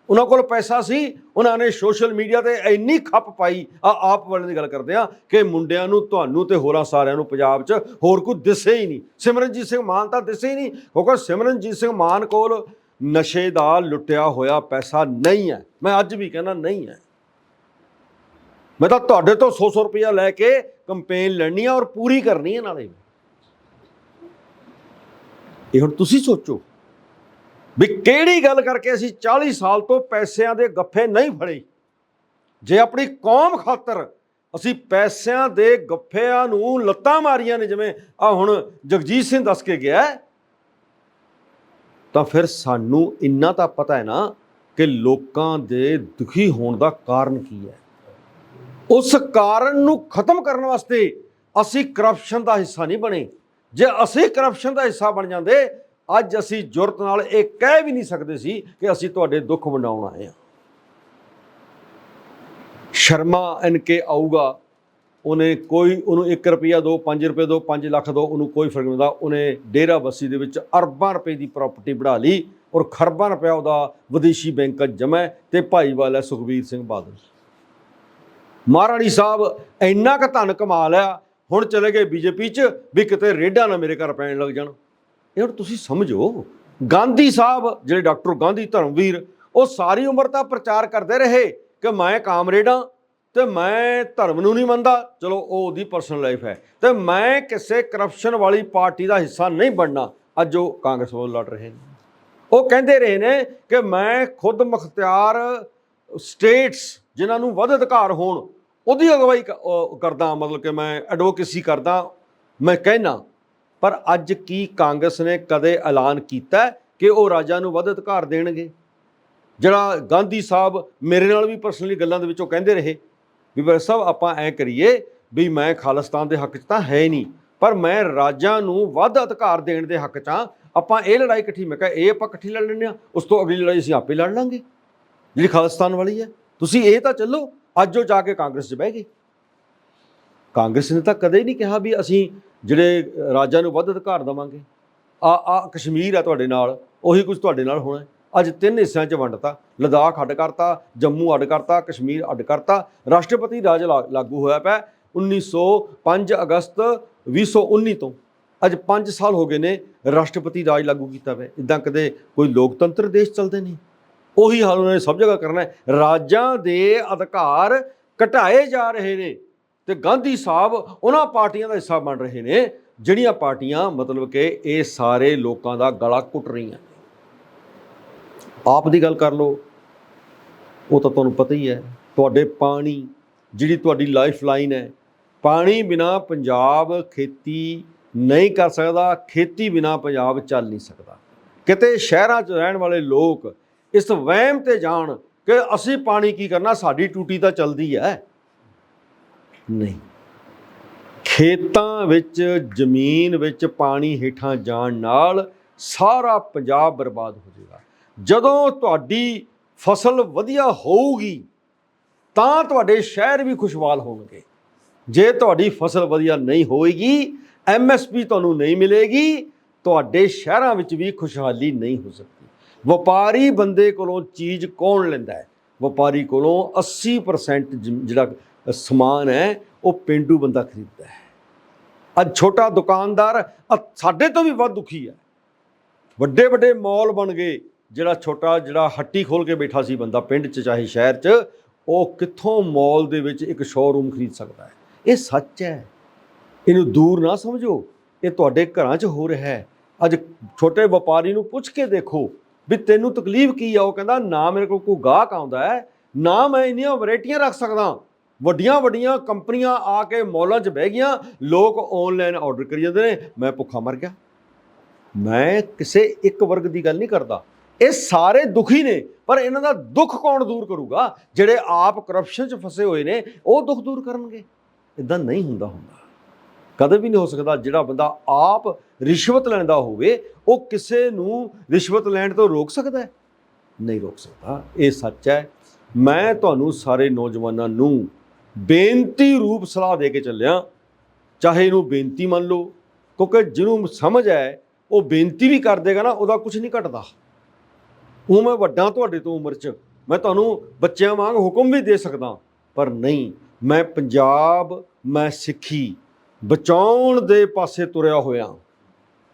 ਉਹਨਾਂ ਕੋਲ ਪੈਸਾ ਸੀ। ਉਹਨਾਂ ਨੇ ਸੋਸ਼ਲ ਮੀਡੀਆ ਤੇ ਇੰਨੀ ਖੱਪ ਪਾਈ। ਆ, ਆਪ ਵਾਲੇ ਦੀ ਗੱਲ ਕਰਦੇ ਆ ਕਿ ਮੁੰਡਿਆਂ ਨੂੰ, ਤੁਹਾਨੂੰ ਤੇ ਹੋਰਾਂ ਸਾਰਿਆਂ ਨੂੰ ਪੰਜਾਬ 'ਚ ਹੋਰ ਕੋਈ ਦਿਸੇ ਹੀ ਨਹੀਂ। ਸਿਮਰਨਜੀਤ ਸਿੰਘ ਮਾਨ ਤਾਂ ਦਿਸੇ ਹੀ ਨਹੀਂ। ਕਿਉਂਕਿ ਸਿਮਰਨਜੀਤ ਸਿੰਘ ਮਾਨ ਕੋਲ ਨਸ਼ੇ ਦਾ ਲੁੱਟਿਆ ਹੋਇਆ ਪੈਸਾ ਨਹੀਂ ਹੈ। ਮੈਂ ਅੱਜ ਵੀ ਕਹਿੰਦਾ, ਨਹੀਂ ਹੈ। ਮੈਂ ਤਾਂ ਤੁਹਾਡੇ ਤੋਂ 100-100 ਰੁਪਇਆ ਲੈ ਕੇ ਕੰਪੇਨ ਲੈਣੀ ਆ ਔਰ ਪੂਰੀ ਕਰਨੀ ਹੈ ਨਾਲੇ। ਇਹ ਹੁਣ ਤੁਸੀਂ ਸੋਚੋ ਵੀ ਕਿਹੜੀ ਗੱਲ ਕਰਕੇ ਅਸੀਂ 40 ਸਾਲ ਤੋਂ ਪੈਸਿਆਂ ਦੇ ਗੱਫੇ ਨਹੀਂ ਫੜੇ। ਜੇ ਆਪਣੀ ਕੌਮ ਖਾਤਰ ਅਸੀਂ ਪੈਸਿਆਂ ਦੇ ਗੱਫਿਆਂ ਨੂੰ ਲੱਤਾਂ ਮਾਰੀਆਂ ਨੇ ਜਿਵੇਂ ਆ ਹੁਣ ਜਗਜੀਤ ਸਿੰਘ ਦੱਸ ਕੇ ਗਿਆ, ਤਾਂ ਫਿਰ ਸਾਨੂੰ ਇੰਨਾ ਤਾਂ ਪਤਾ ਹੈ ਨਾ ਕਿ ਲੋਕਾਂ ਦੇ ਦੁਖੀ ਹੋਣ ਦਾ ਕਾਰਨ ਕੀ ਹੈ। ਉਸ ਕਾਰਨ ਨੂੰ ਖਤਮ ਕਰਨ ਵਾਸਤੇ ਅਸੀਂ ਕਰਪਸ਼ਨ ਦਾ ਹਿੱਸਾ ਨਹੀਂ ਬਣੇ। ਜੇ ਅਸੀਂ ਕਰਪਸ਼ਨ ਦਾ ਹਿੱਸਾ ਬਣ ਜਾਂਦੇ, ਅੱਜ ਅਸੀਂ ਜੁਰਤ ਨਾਲ ਇਹ ਕਹਿ ਵੀ ਨਹੀਂ ਸਕਦੇ ਸੀ ਕਿ ਅਸੀਂ ਤੁਹਾਡੇ ਦੁੱਖ ਵੰਡਾਉਣ ਆਏ ਹਾਂ। ਸ਼ਰਮਾ ਐਨ ਕੇ ਆਊਗਾ, ਉਹਨੇ ਕੋਈ, ਉਹਨੂੰ 1 ਰੁਪਿਆ ਦੋ 5 ਰੁਪਏ ਦੋ 5 ਲੱਖ ਦੋ, ਉਹਨੂੰ ਕੋਈ ਫ਼ਰਕ ਨਹੀਂ ਪੈਂਦਾ। ਉਹਨੇ ਡੇਰਾ ਬੱਸੀ ਦੇ ਵਿੱਚ ਅਰਬਾਂ ਰੁਪਏ ਦੀ ਪ੍ਰਾਪਰਟੀ ਬਣਾ ਲਈ ਔਰ ਖਰਬਾਂ ਰੁਪਇਆ ਉਹਦਾ ਵਿਦੇਸ਼ੀ ਬੈਂਕਾਂ 'ਚ ਜਮ੍ਹਾਂ ਹੈ ਤੇ ਭਾਈਵਾਲ ਹੈ ਸੁਖਬੀਰ ਸਿੰਘ ਬਾਦਲ। ਮਹਾਰਾਣੀ ਸਾਹਿਬ, ਇੰਨਾ ਕੁ ਧਨ ਕਮਾ ਲਿਆ, ਹੁਣ ਚਲੇ ਗਏ ਬੀਜੇਪੀ 'ਚ, ਵੀ ਕਿਤੇ ਰੇਡਾਂ ਨਾ ਮੇਰੇ ਘਰ ਪੈਣ ਲੱਗ ਜਾਣ। ਇਹ ਹੁਣ ਤੁਸੀਂ ਸਮਝੋ, ਗਾਂਧੀ ਸਾਹਿਬ, ਜਿਹੜੇ ਡਾਕਟਰ ਗਾਂਧੀ ਧਰਮਵੀਰ, ਉਹ ਸਾਰੀ ਉਮਰ ਤਾਂ ਪ੍ਰਚਾਰ ਕਰਦੇ ਰਹੇ ਕਿ ਮੈਂ ਕਾਮਰੇਡਾਂ ਤੇ ਮੈਂ ਧਰਮ ਨੂੰ ਨਹੀਂ ਮੰਨਦਾ। ਚਲੋ, ਉਹ ਉਹਦੀ ਪਰਸਨਲ ਲਾਈਫ ਹੈ। ਤੇ ਮੈਂ ਕਿਸੇ ਕਰਪਸ਼ਨ ਵਾਲੀ ਪਾਰਟੀ ਦਾ ਹਿੱਸਾ ਨਹੀਂ ਬਣਨਾ। ਅੱਜ ਉਹ ਕਾਂਗਰਸ ਵੱਲ ਲੜ ਰਹੇ ਨੇ। ਉਹ ਕਹਿੰਦੇ ਰਹੇ ਨੇ ਕਿ ਮੈਂ ਖੁਦ ਮੁਖਤਿਆਰ ਸਟੇਟਸ ਜਿਨ੍ਹਾਂ ਨੂੰ ਵੱਧ ਅਧਿਕਾਰ ਹੋਣ, ਉਹਦੀ ਅਗਵਾਈ ਕਰਦਾ, ਮਤਲਬ ਕਿ ਮੈਂ ਐਡਵੋਕੇਸੀ ਕਰਦਾ, ਮੈਂ ਕਹਿਣਾ ਪਰ ਅੱਜ ਕੀ ਕਾਂਗਰਸ ਨੇ ਕਦੇ ਐਲਾਨ ਕੀਤਾ ਕਿ ਉਹ ਰਾਜਾਂ ਨੂੰ ਵੱਧ ਅਧਿਕਾਰ ਦੇਣਗੇ? ਜਿਹੜਾ ਗਾਂਧੀ ਸਾਹਿਬ ਮੇਰੇ ਨਾਲ ਵੀ ਪਰਸਨਲੀ ਗੱਲਾਂ ਦੇ ਵਿੱਚੋਂ ਕਹਿੰਦੇ ਰਹੇ, ਵੀ ਬਰ ਸਾਹਿਬ ਆਪਾਂ ਐ ਕਰੀਏ ਵੀ ਮੈਂ ਖਾਲਿਸਤਾਨ ਦੇ ਹੱਕ 'ਚ ਤਾਂ ਹੈ ਨਹੀਂ, ਪਰ ਮੈਂ ਰਾਜਾਂ ਨੂੰ ਵੱਧ ਅਧਿਕਾਰ ਦੇਣ ਦੇ ਹੱਕ 'ਚ ਹਾਂ, ਆਪਾਂ ਇਹ ਲੜਾਈ ਇਕੱਠੀ, ਮੈਂ ਕਿਹਾ ਇਹ ਆਪਾਂ ਇਕੱਠੀ ਲੜ ਲੈਂਦੇ ਆ ਉਸ ਤੋਂ ਅਗਲੀ ਲੜਾਈ ਅਸੀਂ ਆਪੇ ਲੜ ਲਾਂਗੇ। ਜਿਹੜੀ ਖਾਲਿਸਤਾਨ ਵਾਲੀ ਹੈ। ਤੁਸੀਂ ਇਹ ਤਾਂ ਚੱਲੋ, ਅੱਜ ਉਹ ਜਾ ਕੇ ਕਾਂਗਰਸ 'ਚ ਬਹਿ ਗਏ ਕਾਂਗਰਸ ਨੇ ਤਾਂ ਕਦੇ ਨਹੀਂ ਕਿਹਾ ਵੀ ਅਸੀਂ ਜਿਹੜੇ ਰਾਜਾਂ ਨੂੰ ਵੱਧ ਅਧਿਕਾਰ ਦੇਵਾਂਗੇ। ਆ ਆ ਕਸ਼ਮੀਰ ਆ ਤੁਹਾਡੇ ਨਾਲ, ਉਹੀ ਕੁਝ ਤੁਹਾਡੇ ਨਾਲ ਹੋਣਾ। ਅੱਜ ਤਿੰਨ ਹਿੱਸਿਆਂ 'ਚ ਵੰਡਤਾ, ਲਦਾਖ ਅੱਡ ਕਰਤਾ, ਜੰਮੂ ਅੱਡ ਕਰਤਾ, ਕਸ਼ਮੀਰ ਅੱਡ ਕਰਤਾ। ਰਾਸ਼ਟਰਪਤੀ ਰਾਜ ਲਾ- ਲਾਗੂ ਹੋਇਆ ਪਿਆ 1905 ਅਗਸਤ 2019 ਤੋਂ। ਅੱਜ 5 ਸਾਲ ਹੋ ਗਏ ਨੇ ਰਾਸ਼ਟਰਪਤੀ ਰਾਜ ਲਾਗੂ ਕੀਤਾ ਪਿਆ। ਇਦਾਂ ਕਦੇ ਕੋਈ ਲੋਕਤੰਤਰ ਦੇਸ਼ ਚੱਲਦੇ ਨਹੀਂ ਉਹੀ ਹਾਲ ਉਹਨਾਂ ਨੇ ਸਭ ਜਗ੍ਹਾ ਕਰਨਾ ਹੈ। ਰਾਜਾਂ ਦੇ ਅਧਿਕਾਰ ਘਟਾਏ ਜਾ ਰਹੇ ਨੇ ਤੇ ਗਾਂਧੀ ਸਾਹਿਬ ਉਹਨਾਂ ਪਾਰਟੀਆਂ ਦਾ ਹਿੱਸਾ ਬਣ ਰਹੇ ਨੇ, ਜਿਹੜੀਆਂ ਪਾਰਟੀਆਂ ਮਤਲਬ ਕਿ ਇਹ ਸਾਰੇ ਲੋਕਾਂ ਦਾ ਗਲਾ ਘੁੱਟ ਰਹੀਆਂ ਆਪ ਦੀ ਗੱਲ ਕਰ ਲਓ, ਉਹ ਤਾਂ ਤੁਹਾਨੂੰ ਪਤਾ ਹੀ ਹੈ, ਤੁਹਾਡੇ ਪਾਣੀ ਜਿਹੜੀ ਤੁਹਾਡੀ ਲਾਈਫ ਲਾਈਨ ਹੈ, ਪਾਣੀ ਬਿਨਾ ਪੰਜਾਬ ਖੇਤੀ ਨਹੀਂ ਕਰ ਸਕਦਾ, ਖੇਤੀ ਬਿਨਾ ਪੰਜਾਬ ਚੱਲ ਨਹੀਂ ਸਕਦਾ। ਕਿਤੇ ਸ਼ਹਿਰਾਂ 'ਚ ਰਹਿਣ ਵਾਲੇ ਲੋਕ ਇਸ ਵਹਿਮ ਤੇ ਜਾਣ ਕਿ ਅਸੀਂ ਪਾਣੀ ਕੀ ਕਰਨਾ ਸਾਡੀ ਟੂਟੀ ਤਾਂ ਚੱਲਦੀ ਹੈ। ਨਹੀਂ। ਖੇਤਾਂ ਵਿੱਚ ਜ਼ਮੀਨ ਵਿੱਚ ਪਾਣੀ ਹੇਠਾਂ ਜਾਣ ਨਾਲ ਸਾਰਾ ਪੰਜਾਬ ਬਰਬਾਦ ਹੋ ਜਾਏਗਾ। ਜਦੋਂ ਤੁਹਾਡੀ ਫਸਲ ਵਧੀਆ ਹੋਊਗੀ ਤਾਂ ਤੁਹਾਡੇ ਸ਼ਹਿਰ ਵੀ ਖੁਸ਼ਹਾਲ ਹੋਣਗੇ। ਜੇ ਤੁਹਾਡੀ ਫਸਲ ਵਧੀਆ ਨਹੀਂ ਹੋਏਗੀ ਐਮਐਸਪੀ ਤੁਹਾਨੂੰ ਨਹੀਂ ਮਿਲੇਗੀ ਤੁਹਾਡੇ ਸ਼ਹਿਰਾਂ ਵਿੱਚ ਵੀ ਖੁਸ਼ਹਾਲੀ ਨਹੀਂ ਹੋ ਸਕਦੀ। ਵਪਾਰੀ ਬੰਦੇ ਕੋਲੋਂ ਚੀਜ਼ ਕੌਣ ਲੈਂਦਾ ਹੈ? ਵਪਾਰੀ ਕੋਲੋਂ 80% ਜਿਹੜਾ ਸਮਾਨ ਹੈ, ਉਹ ਪਿੰਡੂ ਬੰਦਾ ਖਰੀਦਦਾ ਹੈ। ਅੱਜ ਛੋਟਾ ਦੁਕਾਨਦਾਰ ਸਾਡੇ ਤੋਂ ਵੀ ਵੱਧ ਦੁਖੀ ਹੈ। ਵੱਡੇ ਵੱਡੇ ਮਾਲ ਬਣ ਗਏ, ਜਿਹੜਾ ਛੋਟਾ, ਜਿਹੜਾ ਹੱਟੀ ਖੋਲ ਕੇ ਬੈਠਾ ਸੀ ਬੰਦਾ ਪਿੰਡ 'ਚ ਚਾਹੇ ਸ਼ਹਿਰ 'ਚ, ਉਹ ਕਿੱਥੋਂ ਮਾਲ ਦੇ ਵਿੱਚ ਇੱਕ ਸ਼ੋਰੂਮ ਖਰੀਦ ਸਕਦਾ ਹੈ? ਇਹ ਸੱਚ ਹੈ। ਇਹਨੂੰ ਦੂਰ ਨਾ ਸਮਝੋ। ਇਹ ਤੁਹਾਡੇ ਘਰਾਂ 'ਚ ਹੋ ਰਿਹਾ ਹੈ। ਅੱਜ ਛੋਟੇ ਵਪਾਰੀ ਨੂੰ ਪੁੱਛ ਕੇ ਦੇਖੋ। ਵੀ ਤੈਨੂੰ ਤਕਲੀਫ ਕੀ ਆ? ਉਹ ਕਹਿੰਦਾ, ਨਾ ਮੇਰੇ ਕੋਲ ਕੋਈ ਗਾਹਕ ਆਉਂਦਾ ਹੈ, ਨਾ ਮੈਂ ਇੰਨੀਆਂ ਵੈਰਾਈਟੀਆਂ ਰੱਖ ਸਕਦਾ। ਵੱਡੀਆਂ ਵੱਡੀਆਂ ਕੰਪਨੀਆਂ ਆ ਕੇ ਮੌਲਾਂ 'ਚ ਬਹਿ ਗਈਆਂ, ਲੋਕ ਆਨਲਾਈਨ ਆਰਡਰ ਕਰੀ ਜਾਂਦੇ ਨੇ, ਮੈਂ ਭੁੱਖਾ ਮਰ ਗਿਆ। ਮੈਂ ਕਿਸੇ ਇੱਕ ਵਰਗ ਦੀ ਗੱਲ ਨਹੀਂ ਕਰਦਾ। ਇਹ ਸਾਰੇ ਦੁਖੀ ਨੇ, ਪਰ ਇਹਨਾਂ ਦਾ ਦੁੱਖ ਕੌਣ ਦੂਰ ਕਰੂਗਾ? ਜਿਹੜੇ ਆਪ ਕਰਪਸ਼ਨ 'ਚ ਫਸੇ ਹੋਏ ਨੇ, ਉਹ ਦੁੱਖ ਦੂਰ ਕਰਨਗੇ। ਇਦਾਂ ਨਹੀਂ ਹੁੰਦਾ ਹੁੰਦਾ। ਕਦੇ ਵੀ ਨਹੀਂ ਹੋ ਸਕਦਾ ਜਿਹੜਾ ਬੰਦਾ ਆਪ ਰਿਸ਼ਵਤ ਲੈਂਦਾ ਹੋਵੇ ਉਹ ਕਿਸੇ ਨੂੰ ਰਿਸ਼ਵਤ ਲੈਣ ਤੋਂ ਰੋਕ ਸਕਦਾ ਹੈ? ਨਹੀਂ ਰੋਕ ਸਕਦਾ। ਇਹ ਸੱਚ ਹੈ। ਮੈਂ ਤੁਹਾਨੂੰ ਸਾਰੇ ਨੌਜਵਾਨਾਂ ਨੂੰ ਬੇਨਤੀ ਰੂਪ ਸਲਾਹ ਦੇ ਕੇ ਚੱਲਿਆ। ਚਾਹੇ ਇਹਨੂੰ ਬੇਨਤੀ ਮੰਨ ਲਓ, ਕਿਉਂਕਿ ਜਿਹਨੂੰ ਸਮਝ ਹੈ, ਉਹ ਬੇਨਤੀ ਵੀ ਕਰ ਦੇਗਾ ਨਾ, ਉਹਦਾ ਕੁਝ ਨਹੀਂ ਘਟਦਾ। ਉਹ ਮੈਂ ਵੱਡਾ ਤੁਹਾਡੇ ਤੋਂ ਉਮਰ 'ਚ। ਮੈਂ ਤੁਹਾਨੂੰ ਬੱਚਿਆਂ ਵਾਂਗ ਹੁਕਮ ਵੀ ਦੇ ਸਕਦਾ। ਪਰ ਨਹੀਂ, ਮੈਂ ਪੰਜਾਬ, ਮੈਂ ਸਿੱਖੀ, ਬਚਾਉਣ ਦੇ ਪਾਸੇ ਤੁਰਿਆ ਹੋਇਆ।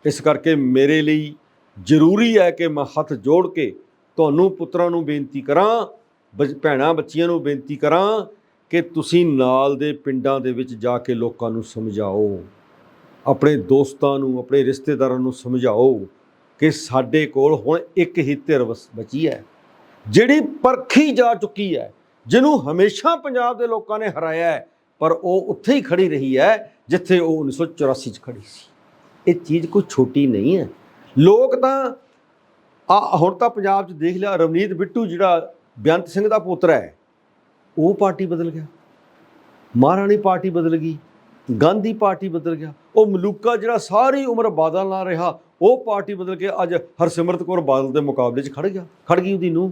ਇਸ ਕਰਕੇ ਮੇਰੇ ਲਈ ਜ਼ਰੂਰੀ ਹੈ ਕਿ ਮੈਂ ਹੱਥ ਜੋੜ ਕੇ ਤੁਹਾਨੂੰ ਪੁੱਤਰਾਂ ਨੂੰ ਬੇਨਤੀ ਕਰਾਂ ਬ- ਭੈਣਾਂ ਬੱਚੀਆਂ ਨੂੰ ਬੇਨਤੀ ਕਰਾਂ ਕਿ ਤੁਸੀਂ ਨਾਲ ਦੇ ਪਿੰਡਾਂ ਦੇ ਵਿੱਚ ਜਾ ਕੇ ਲੋਕਾਂ ਨੂੰ ਸਮਝਾਓ, ਆਪਣੇ ਦੋਸਤਾਂ ਨੂੰ, ਆਪਣੇ ਰਿਸ਼ਤੇਦਾਰਾਂ ਨੂੰ ਸਮਝਾਓ ਕਿ ਸਾਡੇ ਕੋਲ ਹੁਣ ਇੱਕ ਹੀ ਧਿਰ ਵਸ- ਬਚੀ ਹੈ, ਜਿਹੜੀ ਪਰਖੀ ਜਾ ਚੁੱਕੀ ਹੈ, ਜਿਹਨੂੰ ਹਮੇਸ਼ਾ ਪੰਜਾਬ ਦੇ ਲੋਕਾਂ ਨੇ ਹਰਾਇਆ ਹੈ, ਪਰ ਉਹ ਉੱਥੇ ਹੀ ਖੜੀ ਰਹੀ ਹੈ, ਜਿੱਥੇ ਉਹ 1984 ਚ ਖੜੀ ਸੀ। ਇਹ ਚੀਜ਼ ਕੋਈ ਛੋਟੀ ਨਹੀਂ ਹੈ। ਲੋਕ ਤਾਂ ਆ ਹੁਣ ਤਾਂ ਪੰਜਾਬ 'ਚ ਦੇਖ ਲਿਆ, ਰਵਨੀਤ ਬਿੱਟੂ ਜਿਹੜਾ ਬੇਅੰਤ ਸਿੰਘ ਦਾ ਪੁੱਤਰ ਹੈ, ਉਹ ਪਾਰਟੀ ਬਦਲ ਗਿਆ। ਮਹਾਰਾਣੀ ਪਾਰਟੀ ਬਦਲ ਗਈ, ਗਾਂਧੀ ਪਾਰਟੀ ਬਦਲ ਗਿਆ, ਉਹ ਮਲੂਕਾ ਜਿਹੜਾ ਸਾਰੀ ਉਮਰ ਬਾਦਲ ਨਾਲ ਰਿਹਾ, ਉਹ ਪਾਰਟੀ ਬਦਲ ਕੇ ਅੱਜ ਹਰਸਿਮਰਤ ਕੌਰ ਬਾਦਲ ਦੇ ਮੁਕਾਬਲੇ 'ਚ ਖੜ ਗਿਆ ਖੜ ਗਈ ਉਹਦੀ ਨੂੰ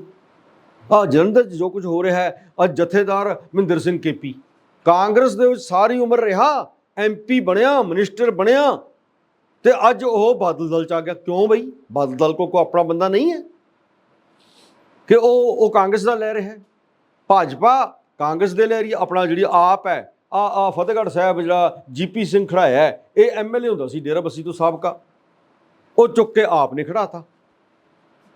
ਆ ਜਲੰਧਰ 'ਚ ਜੋ ਕੁਝ ਹੋ ਰਿਹਾ ਹੈ ਅੱਜ ਜਥੇਦਾਰ ਮਹਿੰਦਰ ਸਿੰਘ ਕੇਪੀ। ਕਾਂਗਰਸ ਦੇ ਵਿੱਚ ਸਾਰੀ ਉਮਰ ਰਿਹਾ ਐਮਪੀ ਬਣਿਆ, ਮਿਨਿਸਟਰ ਬਣਿਆ ਤੇ ਅੱਜ ਉਹ ਬਾਦਲ ਦਲ ਚ ਆ ਗਿਆ। ਕਿਉਂ ਬਈ? ਬਾਦਲ ਦਲ ਕੋ ਕੋ ਆਪਣਾ ਬੰਦਾ ਨਹੀਂ ਹੈ। ਕਿ ਉਹ ਉਹ ਕਾਂਗਰਸ ਦਾ ਲੈ ਰਿਹਾ ਹੈ। ਭਾਜਪਾ ਕਾਂਗਰਸ ਦੇ ਲੈ ਰਹੀ ਹੈ। ਆਪਣਾ ਜਿਹੜੀ ਆਪ ਹੈ, ਆ ਆ ਫਤਿਹਗੜ੍ਹ ਸਾਹਿਬ ਜਿਹੜਾ ਜੀਪੀ ਸਿੰਘ ਖੜਾਇਆ ਹੈ, ਇਹ ਐਮਐਲਏ ਹੁੰਦਾ ਸੀ ਡੇਰਾ ਬੱਸੀ ਤੋਂ ਸਾਬਕਾ। ਉਹ ਚੁੱਕ ਕੇ ਆਪ ਨੇ ਖੜਾਤਾ।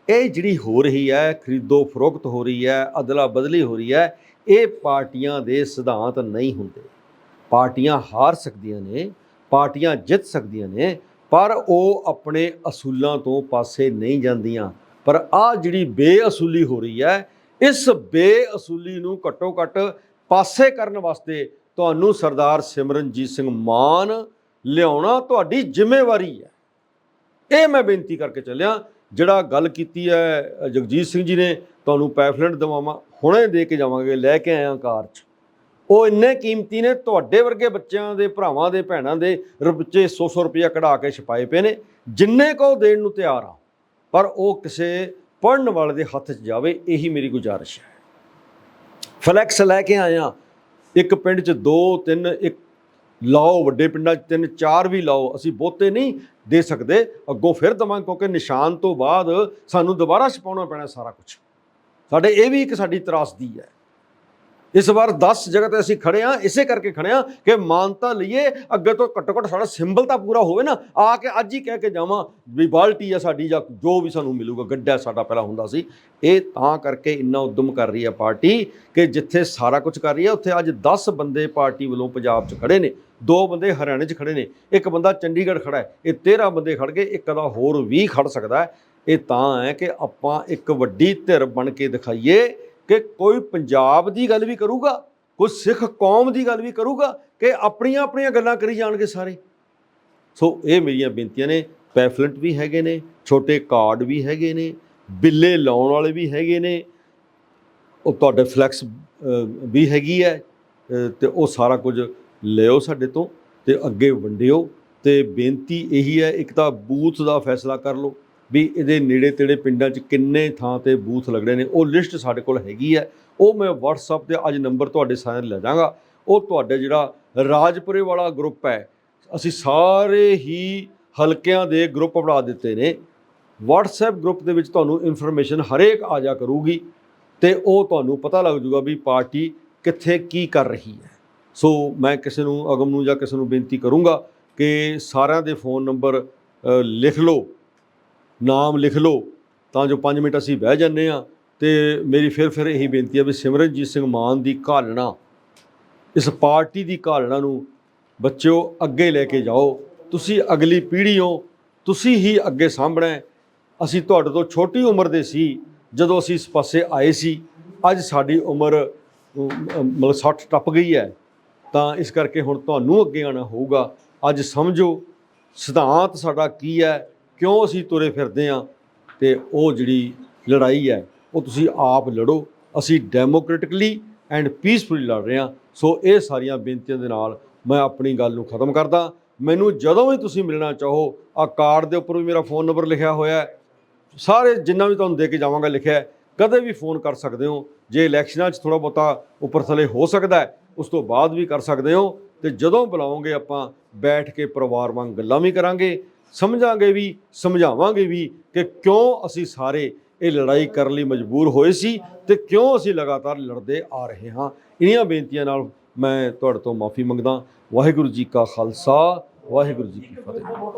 ਇਹ ਜਿਹੜੀ ਹੋ ਰਹੀ ਹੈ, ਖਰੀਦੋ ਫਰੋਖਤ ਹੋ ਰਹੀ ਹੈ, ਅਦਲਾ ਬਦਲੀ ਹੋ ਰਹੀ ਹੈ, ਇਹ ਪਾਰਟੀਆਂ ਦੇ ਸਿਧਾਂਤ ਨਹੀਂ ਹੁੰਦੇ। ਪਾਰਟੀਆਂ ਹਾਰ ਸਕਦੀਆਂ ਨੇ, ਪਾਰਟੀਆਂ ਜਿੱਤ ਸਕਦੀਆਂ ਨੇ ਪਰ ਉਹ ਆਪਣੇ ਅਸੂਲਾਂ ਤੋਂ ਪਾਸੇ ਨਹੀਂ ਜਾਂਦੀਆਂ। ਪਰ ਆ ਜਿਹੜੀ ਬੇਅਸੂਲੀ ਹੋ ਰਹੀ ਹੈ, ਇਸ ਬੇਅਸੂਲੀ ਨੂੰ ਘੱਟੋ ਘੱਟ ਪਾਸੇ ਕਰਨ ਵਾਸਤੇ ਤੁਹਾਨੂੰ ਸਰਦਾਰ ਸਿਮਰਨਜੀਤ ਸਿੰਘ ਮਾਨ ਲਿਆਉਣਾ ਤੁਹਾਡੀ ਜ਼ਿੰਮੇਵਾਰੀ ਹੈ। ਇਹ ਮੈਂ ਬੇਨਤੀ ਕਰਕੇ ਚੱਲਿਆ, ਜਿਹੜਾ ਗੱਲ ਕੀਤੀ ਹੈ ਜਗਜੀਤ ਸਿੰਘ ਜੀ ਨੇ, ਤੁਹਾਨੂੰ ਪੈਫਲੈਟ ਦਵਾਵਾਂ, ਹੁਣੇ ਦੇ ਕੇ ਜਾਵਾਂਗੇ, ਲੈ ਕੇ ਆਇਆ ਕਾਰ 'ਚ। ਉਹ ਇੰਨੇ ਕੀਮਤੀ ਨੇ, ਤੁਹਾਡੇ ਵਰਗੇ ਬੱਚਿਆਂ ਦੇ, ਭਰਾਵਾਂ ਦੇ, ਭੈਣਾਂ ਦੇ ਰੁਪਏ 100-100 ਰੁਪਇਆ ਕਢਾ ਕੇ ਛਪਾਏ ਪਏ ਨੇ। ਜਿੰਨੇ ਕੋ ਦੇਣ ਨੂੰ ਤਿਆਰ ਆ, ਪਰ ਉਹ ਕਿਸੇ ਪੜਨ ਵਾਲੇ ਦੇ ਹੱਥ 'ਚ ਜਾਵੇ, ਇਹੀ ਮੇਰੀ ਗੁਜ਼ਾਰਿਸ਼ ਹੈ। ਫਲੈਕਸ ਲੈ ਕੇ ਆਇਆ ਇੱਕ ਪਿੰਡ 'ਚ ਦੋ, ਤਿੰਨ, ਇੱਕ ਲਾਓ, ਵੱਡੇ ਪਿੰਡਾਂ 'ਚ ਤਿੰਨ, ਚਾਰ ਵੀ ਲਾਓ, ਅਸੀਂ ਬਹੁਤੇ ਨਹੀਂ ਦੇ ਸਕਦੇ। ਅੱਗੋਂ ਫਿਰ ਦਵਾਂ ਕਿਉਂਕਿ ਨਿਸ਼ਾਨ ਤੋਂ ਬਾਅਦ ਸਾਨੂੰ ਦੁਬਾਰਾ ਛਪਾਉਣਾ ਪੈਣਾ ਸਾਰਾ ਕੁਝ ਸਾਡੇ ਇਹ ਵੀ ਇੱਕ ਸਾਡੀ ਤਰਾਸਦੀ ਹੈ। ਇਸ ਵਾਰ 10 ਜਗ੍ਹਾ ਤੇ ਅਸੀਂ ਖੜੇ ਆ ਇਸੇ ਕਰਕੇ ਖੜੇ ਆ ਕਿ ਮਾਨਤਾ ਲਈਏ, ਅੱਗੇ ਤੋਂ ਘੱਟੋ ਘੱਟ ਸਾਡਾ ਸਿੰਬਲ ਤਾਂ ਪੂਰਾ ਹੋਵੇ ਨਾ, ਆ ਕੇ ਅੱਜ ਹੀ ਕਹਿ ਕੇ ਜਾਵਾਂ ਵੀ ਬਾਲਟੀ ਆ ਸਾਡੀ ਜਾਂ ਜੋ ਵੀ ਸਾਨੂੰ ਮਿਲੂਗਾ, ਗੱਡਾ ਸਾਡਾ ਪਹਿਲਾਂ ਹੁੰਦਾ ਸੀ। ਇਹ ਤਾਂ ਕਰਕੇ ਇੰਨਾ ਉਦਮ ਕਰ ਰਹੀ ਹੈ ਪਾਰਟੀ ਕਿ ਜਿੱਥੇ ਸਾਰਾ ਕੁਝ ਕਰ ਰਹੀ ਹੈ ਉੱਥੇ ਅੱਜ 10 ਬੰਦੇ ਪਾਰਟੀ ਵੱਲੋਂ ਪੰਜਾਬ 'ਚ ਖੜੇ ਨੇ, ਦੋ ਬੰਦੇ ਹਰਿਆਣੇ 'ਚ ਖੜੇ ਨੇ, ਇੱਕ ਬੰਦਾ ਚੰਡੀਗੜ੍ਹ ਖੜਾ ਹੈ, ਇਹ 13 ਬੰਦੇ ਖੜ ਗਏ, ਇੱਕ ਦਾ ਹੋਰ ਵੀ ਖੜ ਸਕਦਾ ਹੈ। ਇਹ ਤਾਂ ਹੈ ਕਿ ਆਪਾਂ ਇੱਕ ਵੱਡੀ ਧਿਰ ਬਣ ਕੇ ਦਿਖਾਈਏ ਕਿ ਕੋਈ ਪੰਜਾਬ ਦੀ ਗੱਲ ਵੀ ਕਰੂਗਾ ਕੋਈ ਸਿੱਖ ਕੌਮ ਦੀ ਗੱਲ ਵੀ ਕਰੂਗਾ ਕਿ ਆਪਣੀਆਂ ਆਪਣੀਆਂ ਗੱਲਾਂ ਕਰੀ ਜਾਣਗੇ ਸਾਰੇ। ਸੋ ਇਹ ਮੇਰੀਆਂ ਬੇਨਤੀਆਂ ਨੇ ਪੈਫਲੈਂਟ ਵੀ ਹੈਗੇ ਨੇ ਛੋਟੇ ਕਾਰਡ ਵੀ ਹੈਗੇ ਨੇ ਬਿੱਲੇ ਲਾਉਣ ਵਾਲੇ ਵੀ ਹੈਗੇ ਨੇ ਉਹ ਤੁਹਾਡੇ ਫਲੈਕਸ ਵੀ ਹੈਗੀ ਹੈ ਅ, ਤੇ ਉਹ ਸਾਰਾ ਕੁਝ ਲਿਓ ਸਾਡੇ ਤੋਂ ਤੇ ਅੱਗੇ ਵੰਡਿਓ ਤੇ ਬੇਨਤੀ ਇਹੀ ਹੈ ਇੱਕ ਤਾਂ ਬੂਥ ਦਾ ਫੈਸਲਾ ਕਰ ਲਓ। ਵੀ ਇਹਦੇ ਨੇੜੇ ਤੇੜੇ ਪਿੰਡਾਂ 'ਚ ਕਿੰਨੇ ਥਾਂ ਤੇ ਬੂਥ ਲੱਗਣੇ ਨੇ, ਉਹ ਲਿਸਟ ਸਾਡੇ ਕੋਲ ਹੈਗੀ ਹੈ। ਉਹ ਮੈਂ WhatsApp ਤੇ ਅੱਜ ਨੰਬਰ ਤੁਹਾਡੇ ਸਾਹਮਣੇ ਲੈ ਜਾਵਾਂਗਾ। ਉਹ ਤੁਹਾਡਾ ਜਿਹੜਾ ਰਾਜਪੁਰੇ ਵਾਲਾ ਗਰੁੱਪ ਹੈ, ਅਸੀਂ ਸਾਰੇ ਹੀ ਹਲਕਿਆਂ ਦੇ ਗਰੁੱਪ ਬਣਾ ਦਿੱਤੇ ਨੇ। WhatsApp ਗਰੁੱਪ ਦੇ ਵਿੱਚ ਤੁਹਾਨੂੰ ਇਨਫੋਰਮੇਸ਼ਨ ਹਰੇਕ ਆ ਜਾ ਕਰੂਗੀ ਤੇ ਉਹ ਤੁਹਾਨੂੰ ਪਤਾ ਲੱਗ ਜੂਗਾ ਵੀ ਪਾਰਟੀ ਕਿੱਥੇ ਕੀ ਕਰ ਰਹੀ ਹੈ। ਸੋ ਮੈਂ ਕਿਸੇ ਨੂੰ, ਅਗਮ ਨੂੰ ਜਾਂ ਕਿਸੇ ਨੂੰ ਬੇਨਤੀ ਕਰੂੰਗਾ ਕਿ ਸਾਰਿਆਂ ਦੇ ਫੋਨ ਨੰਬਰ ਲਿਖ ਲਓ। ਨਾਮ ਲਿਖ ਲਓ, ਤਾਂ ਜੋ 5 ਮਿੰਟ ਅਸੀਂ ਬਹਿ ਜਾਂਦੇ ਆ ਤੇ ਮੇਰੀ ਫਿਰ ਫਿਰ ਇਹੀ ਬੇਨਤੀ ਹੈ ਵੀ ਸਿਮਰਨਜੀਤ ਸਿੰਘ ਮਾਨ ਦੀ ਘਾਲਣਾ, ਇਸ ਪਾਰਟੀ ਦੀ ਘਾਲਣਾ ਨੂੰ ਬੱਚਿਓ ਅੱਗੇ ਲੈ ਕੇ ਜਾਓ। ਤੁਸੀਂ ਅਗਲੀ ਪੀੜ੍ਹੀ ਹੋ, ਤੁਸੀਂ ਹੀ ਅੱਗੇ ਸਾਂਭਣਾ ਅਸੀਂ ਤੁਹਾਡੇ ਤੋਂ ਛੋਟੀ ਉਮਰ ਦੇ ਸੀ, ਜਦੋਂ ਅਸੀਂ ਇਸ ਪਾਸੇ ਆਏ ਸੀ। ਅੱਜ ਸਾਡੀ ਉਮਰ ਮਤਲਬ 60 ਟੱਪ ਗਈ ਹੈ। ਤਾਂ ਇਸ ਕਰਕੇ ਹੁਣ ਤੁਹਾਨੂੰ ਅੱਗੇ ਆਉਣਾ ਹੋਊਗਾ। ਅੱਜ ਸਮਝੋ, ਸਿਧਾਂਤ ਸਾਡਾ ਕੀ ਹੈ ਕਿਉਂ ਅਸੀਂ ਤੁਰੇ ਫਿਰਦੇ ਹਾਂ ਤੇ ਉਹ ਜਿਹੜੀ ਲੜਾਈ ਹੈ, ਉਹ ਤੁਸੀਂ ਆਪ ਲੜੋ। ਅਸੀਂ ਡੈਮੋਕ੍ਰੈਟਿਕਲੀ ਐਂਡ ਪੀਸਫੁਲੀ ਲੜ ਰਹੇ ਹਾਂ ਸੋ ਇਹ ਸਾਰੀਆਂ ਬੇਨਤੀਆਂ ਦੇ ਨਾਲ ਮੈਂ ਆਪਣੀ ਗੱਲ ਨੂੰ ਖਤਮ ਕਰਦਾ। ਮੈਨੂੰ ਜਦੋਂ ਵੀ ਤੁਸੀਂ ਮਿਲਣਾ ਚਾਹੋ ਆ ਕਾਰਡ ਦੇ ਉੱਪਰ ਵੀ ਮੇਰਾ ਫੋਨ ਨੰਬਰ ਲਿਖਿਆ ਹੋਇਆ ਹੈ। ਸਾਰੇ ਜਿੰਨਾ ਵੀ ਤੁਹਾਨੂੰ ਦੇ ਕੇ ਜਾਵਾਂਗਾ ਲਿਖਿਆ ਕਦੇ ਵੀ ਫੋਨ ਕਰ ਸਕਦੇ ਹੋ। ਜੇ ਇਲੈਕਸ਼ਨਾਂ 'ਚ ਥੋੜਾ ਬਹੁਤਾ ਉੱਪਰ ਥੱਲੇ ਹੋ ਸਕਦਾ ਹੈ, ਉਸ ਤੋਂ ਬਾਅਦ ਵੀ ਕਰ ਸਕਦੇ ਹੋ। ਤੇ ਜਦੋਂ ਬੁਲਾਉਂਗੇ ਆਪਾਂ, ਬੈਠ ਕੇ ਪਰਿਵਾਰ ਵਾਂਗ ਗੱਲਾਂ ਵੀ ਕਰਾਂਗੇ। ਸਮਝਾਂਗੇ ਵੀ, ਸਮਝਾਵਾਂਗੇ ਵੀ ਕਿ ਕਿਉਂ ਅਸੀਂ ਸਾਰੇ ਇਹ ਲੜਾਈ ਕਰਨ ਲਈ ਮਜਬੂਰ ਹੋਏ ਸੀ ਤੇ ਕਿਉਂ ਅਸੀਂ ਲਗਾਤਾਰ ਲੜਦੇ ਆ ਰਹੇ ਹਾਂ। ਇਨੀਆਂ ਬੇਨਤੀਆਂ ਨਾਲ ਮੈਂ ਤੁਹਾਡੇ ਤੋਂ ਮਾਫੀ ਮੰਗਦਾ। ਵਾਹਿਗੁਰੂ ਜੀ ਕਾ ਖਾਲਸਾ, ਵਾਹਿਗੁਰੂ ਜੀ ਕੀ ਫਤਿਹ।